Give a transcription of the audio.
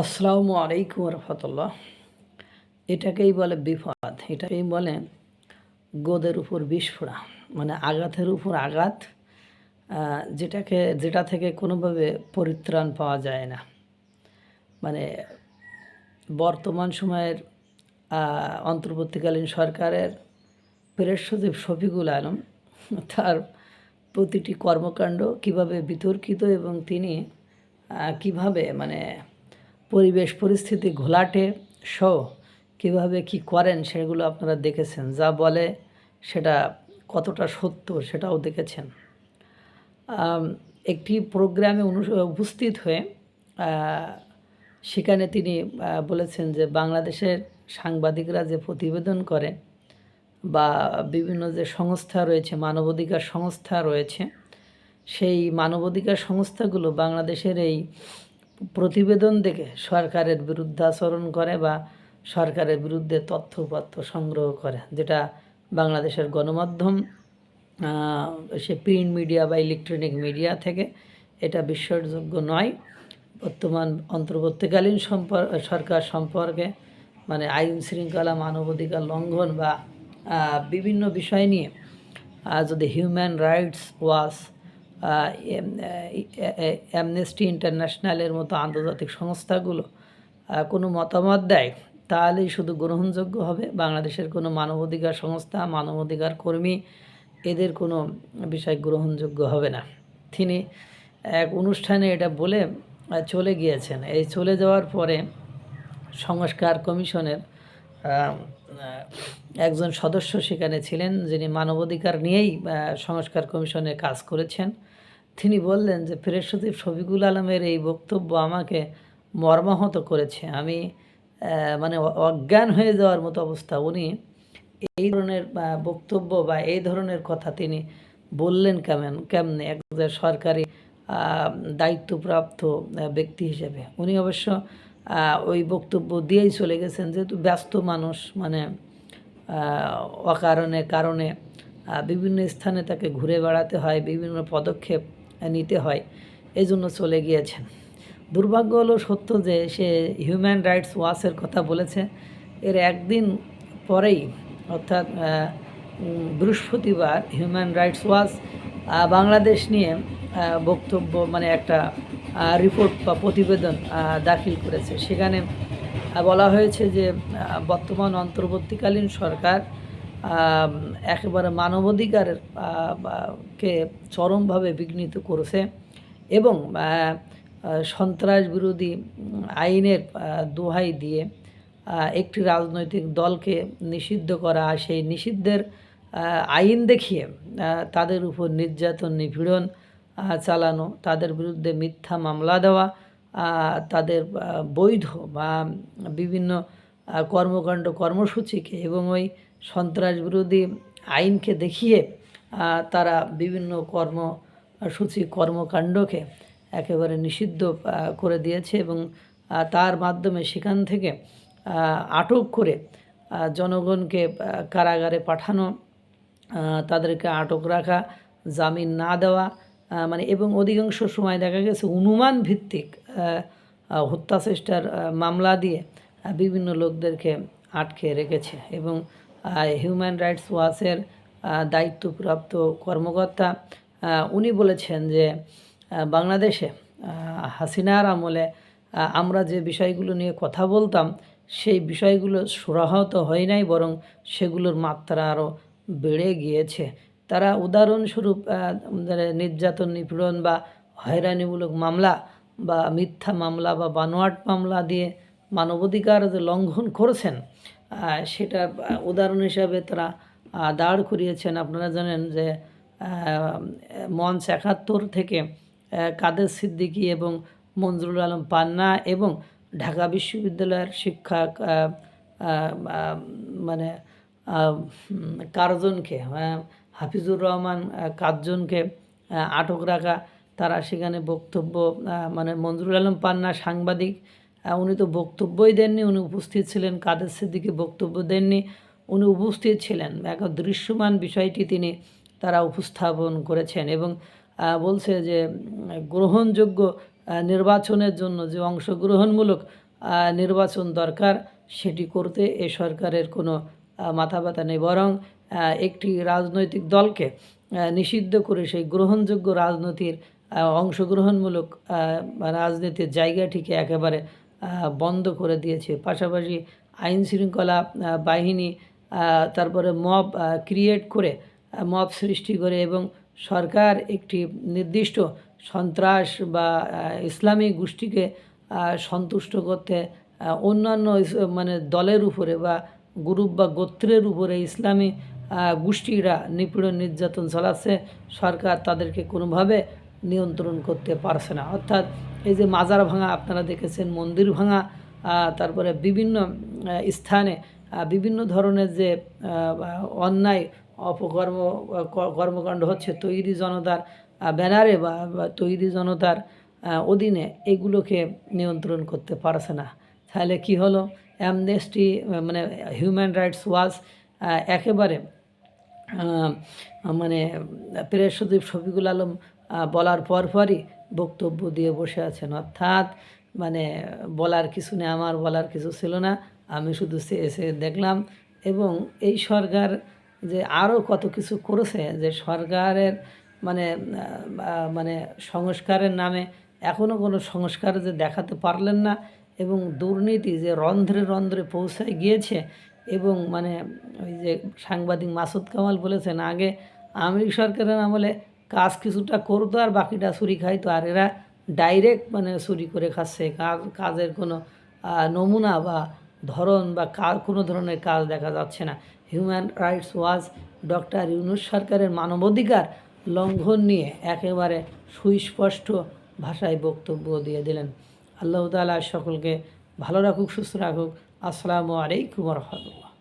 আসসালামু আলাইকুম রহমতুল্লাহ এটাকেই বলে বিপদ এটাকেই বলে গোদের উপর বিস্ফোরা। মানে আঘাতের উপর আঘাত যেটাকে, যেটা থেকে কোনোভাবে পরিত্রাণ পাওয়া যায় না। মানে বর্তমান সময়ের অন্তর্বর্তীকালীন সরকারের প্রেস সচিব শফিকুল আলম, তার প্রতিটি কর্মকাণ্ড কীভাবে বিতর্কিত এবং তিনি কীভাবে মানে পরিবেশ, পরিস্থিতি ঘোলাটে সহ কীভাবে কি করেন সেগুলো আপনারা দেখেছেন। যা বলে সেটা কতটা সত্য সেটাও দেখেছেন। একটি প্রোগ্রামে উপস্থিত হয়ে সেখানে তিনি বলেছেন যে বাংলাদেশের সাংবাদিকরা যে প্রতিবেদন করে বা বিভিন্ন যে সংস্থা রয়েছে, মানবাধিকার সংস্থা রয়েছে, সেই মানবাধিকার সংস্থাগুলো বাংলাদেশের এই প্রতিবেদন দেখে সরকারের বিরুদ্ধে আচরণ করে বা সরকারের বিরুদ্ধে তথ্যপত্র সংগ্রহ করে, যেটা বাংলাদেশের গণমাধ্যম সে প্রিন্ট মিডিয়া বা ইলেকট্রনিক মিডিয়া থেকে এটা বিশ্বাসযোগ্য নয়। বর্তমান অন্তর্বর্তীকালীন সরকার সম্পর্কে মানে আইন শৃঙ্খলা, মানবাধিকার লঙ্ঘন বা বিভিন্ন বিষয় নিয়ে যদি হিউম্যান রাইটস ওয়াচ অ্যামনেস্টি ইন্টারন্যাশনালের মতো আন্তর্জাতিক সংস্থাগুলো কোনো মতামত দেয়, তাহলেই শুধু গ্রহণযোগ্য হবে। বাংলাদেশের কোনো মানবাধিকার সংস্থা, মানবাধিকার কর্মী এদের কোনো বিষয় গ্রহণযোগ্য হবে না। তিনি এক অনুষ্ঠানে এটা বলে চলে গিয়েছেন। এই চলে যাওয়ার পরে সংস্কার কমিশনের একজন সদস্য সেখানে ছিলেন, যিনি মানবাধিকার নিয়েই সংস্কার কমিশনে কাজ করেছেন। তিনি বললেন যে প্রেস শফিকুল আলমের এই বক্তব্য আমাকে মর্মাহত করেছে। আমি মানে অজ্ঞান হয়ে যাওয়ার মতো অবস্থা। উনি এই ধরনের বক্তব্য বা এই ধরনের কথা তিনি বললেন কেমন, কেমনে? একজন সরকারি দায়িত্বপ্রাপ্ত ব্যক্তি হিসেবে। উনি অবশ্য ওই বক্তব্য দিয়েই চলে গেছেন যেহেতু ব্যস্ত মানুষ মানে অকারণে কারণে বিভিন্ন স্থানে তাকে ঘুরে বেড়াতে হয়, বিভিন্ন পদক্ষেপ নিতে হয়। এই জন্য চলে গিয়েছেন। দুর্ভাগ্য হলো সত্য যে সে হিউম্যান রাইটস ওয়াচের কথা বলেছে। এর একদিন পরেই অর্থাৎ বৃহস্পতিবার হিউম্যান রাইটস ওয়াচ বাংলাদেশ নিয়ে বক্তব্য মানে একটা রিপোর্ট বা প্রতিবেদন দাখিল করেছে। সেখানে বলা হয়েছে যে বর্তমান অন্তর্বর্তীকালীন সরকার একেবারে মানবাধিকারের কে চরমভাবে বিঘ্নিত করেছে এবং সন্ত্রাস বিরোধী আইনের দোহাই দিয়ে একটি রাজনৈতিক দলকে নিষিদ্ধ করা, সেই নিষিদ্ধের আইন দেখিয়ে তাদের উপর নির্যাতন, নিপীড়ন চালানো, তাদের বিরুদ্ধে মিথ্যা মামলা দেওয়া তাদের বৈধ বা বিভিন্ন কর্মকাণ্ড, কর্মসূচিকে এবং ওই সন্ত্রাস বিরোধী আইনকে দেখিয়ে তারা বিভিন্ন কর্মসূচি, কর্মকাণ্ডকে একেবারে নিষিদ্ধ করে দিয়েছে এবং তার মাধ্যমে সেখান থেকে আটক করে জনগণকে কারাগারে পাঠানো তাদেরকে আটক রাখা, জামিন না দেওয়া মানে এবং অধিকাংশ সময় দেখা গেছে, অনুমান ভিত্তিক হত্যা চেষ্টার মামলা দিয়ে বিভিন্ন লোকদেরকে আটকে রেখেছে এবং হিউম্যান রাইটস ওয়াচের দায়িত্বপ্রাপ্ত কর্মকর্তা উনি বলেছেন যে বাংলাদেশে হাসিনার আমলে আমরা যে বিষয়গুলো নিয়ে কথা বলতাম, সেই বিষয়গুলো সুরাহত হয় নাই, বরং সেগুলোর মাত্রা আরও বেড়ে গিয়েছে। তারা উদাহরণস্বরূপ নির্যাতন নিপীড়ন বা হয়রানিমূলক মামলা বা মিথ্যা মামলা বা বানোয়াট মামলা দিয়ে মানবাধিকার যে লঙ্ঘন করেছেন সেটার উদাহরণ হিসাবে তারা দাঁড় করিয়েছেন। আপনারা জানেন যে মঞ্চ একাত্তর থেকে কাদের সিদ্দিকী এবং মঞ্জুরুল আলম পান্না এবং ঢাকা বিশ্ববিদ্যালয়ের আহ, মানে কারজনকে হাফিজুর রহমান কারজনকে আটক রাখা তারা সেখানে বক্তব্য মানে মঞ্জুরুল আলম পান্না সাংবাদিক উনি তো বক্তব্যই দেননি, উনি উপস্থিত ছিলেন, কাদের সিদ্দিকি বক্তব্য দেননি, উনি উপস্থিত ছিলেন। এক দৃশ্যমান বিষয়টি তিনি তারা উপস্থাপন করেছেন এবং বলছে যে, গ্রহণযোগ্য নির্বাচনের জন্য যে অংশগ্রহণমূলক নির্বাচন দরকার, সেটি করতে এ সরকারের কোনো মাথা ব্যথা নেই। বরং একটি রাজনৈতিক দলকে নিষিদ্ধ করে সেই গ্রহণযোগ্য রাজনীতির অংশগ্রহণমূলক রাজনীতির জায়গাটিকে একেবারে বন্ধ করে দিয়েছে। পাশাপাশি আইন শৃঙ্খলা বাহিনী তারপরে মব ক্রিয়েট করে মব সৃষ্টি করে এবং সরকার একটি নির্দিষ্ট সন্ত্রাস বা ইসলামী গোষ্ঠীকে সন্তুষ্ট করতে অন্যান্য মানে দলের উপরে বা গ্রুপ বা গোত্রের উপরে ইসলামী গোষ্ঠীরা নিপীড়ন নির্যাতন চালাচ্ছে। সরকার তাদেরকে কোনোভাবে নিয়ন্ত্রণ করতে পারছে না। অর্থাৎ এই যে মাজার ভাঙা আপনারা দেখেছেন, মন্দির ভাঙা তারপরে বিভিন্ন স্থানে বিভিন্ন ধরনের যে অন্যায়, অপকর্ম কর্মকাণ্ড হচ্ছে তৈরি জনতার ব্যানারে বা তৈরি জনতার অধীনে এগুলোকে নিয়ন্ত্রণ করতে পারছে না। তাহলে কি হলো? অ্যামনেস্টি মানে হিউম্যান রাইটস ওয়াচ একেবারে মানে প্রেস সচিব শফিকুল আলম বলার পরপরই বক্তব্য দিয়ে বসে আছেন। অর্থাৎ মানে বলার কিছু নেই, আমার বলার কিছু ছিল না, আমি শুধু সে, এসে দেখলাম। এবং এই সরকার যে আরও কত কিছু করেছে, যে সরকারের মানে মানে সংস্কারের নামে এখনও কোনো সংস্কার যে দেখাতে পারলেন না এবং দুর্নীতি যে রন্ধ্রে রন্ধ্রে পৌঁছায় গিয়েছে এবং মানে ওই যে সাংবাদিক মাসুদ কামাল বলেছেন, আগে আমেরিক সরকারের আমলে কাজ কিছুটা করতো আর বাকিটা চুরি খাইতো আর এরা ডাইরেক্ট মানে চুরি করে খাচ্ছে। কাজ, কাজের কোনো নমুনা বা ধরন বা কার কোনো ধরনের কাজ দেখা যাচ্ছে না। Human rights watch doctor Yunus সরকারের মানবাধিকার লঙ্ঘন নিয়ে একেবারে সুস্পষ্ট ভাষায় বক্তব্য দিয়ে দিলেন। আল্লাহ তালা সকলকে ভালো রাখুক, সুস্থ রাখুক। আসসালামু আলাইকুম রহমতুল্লাহ।